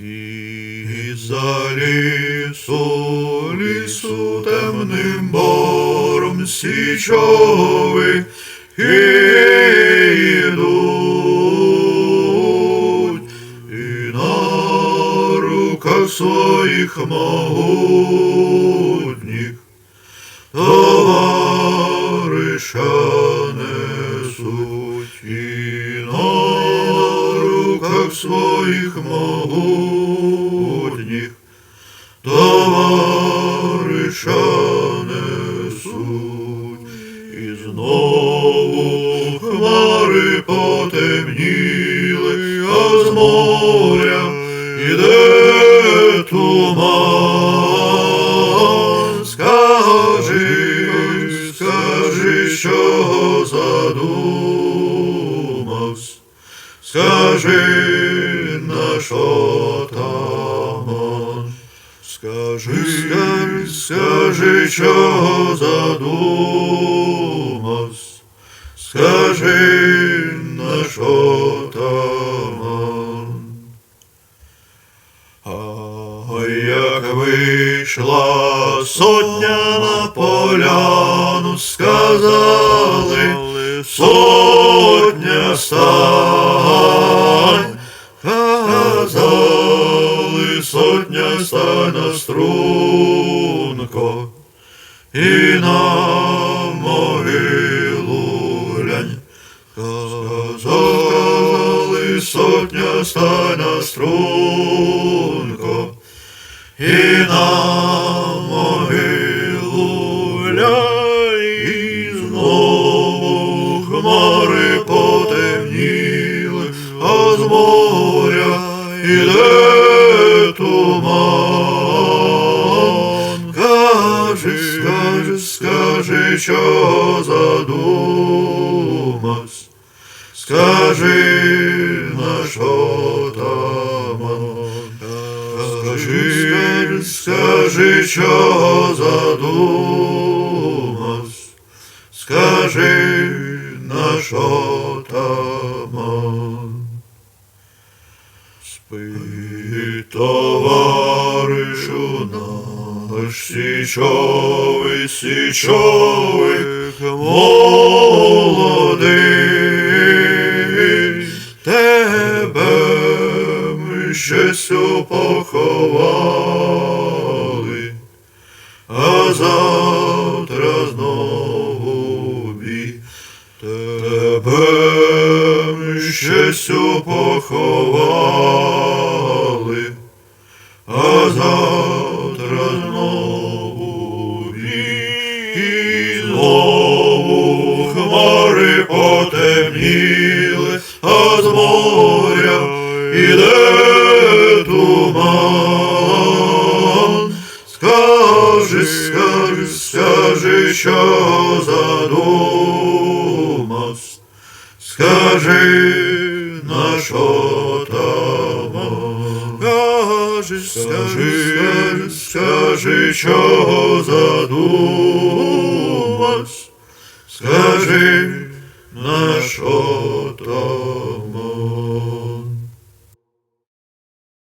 І за лісу, лісу темним бором січових ідуть, і на руках своїх могутніх руках своїх могутніх товариша несуть, і знову хмари потемніли, а з моря іде туман. Скажи, наш отаман, скажи, скажи, скажи, чого задумався, скажи, наш отаман. А як вийшла сотня на поляну, сказали, сотня сотня стань на струнко, і на могилу глянь. Сотня стань на струнко, і на могилу глянь, і знову хмари потемніли, а з моря іде туман. Кажи, скажи, скажи, що задумався. Скажи, наш отаман, скажи, скажи, що задумався. Скажи, наш отаман. Спи, товаришу наш січовий, січовик молодий, тебе ми щастю поховали, щастю поховали, а завтра знову. І знову хмари потемніли, а з моря іде туман. Скажи, скажи, Скажи, наш отаман. Скажи, скажи, скажи, чого задумався. Скажи, наш отаман.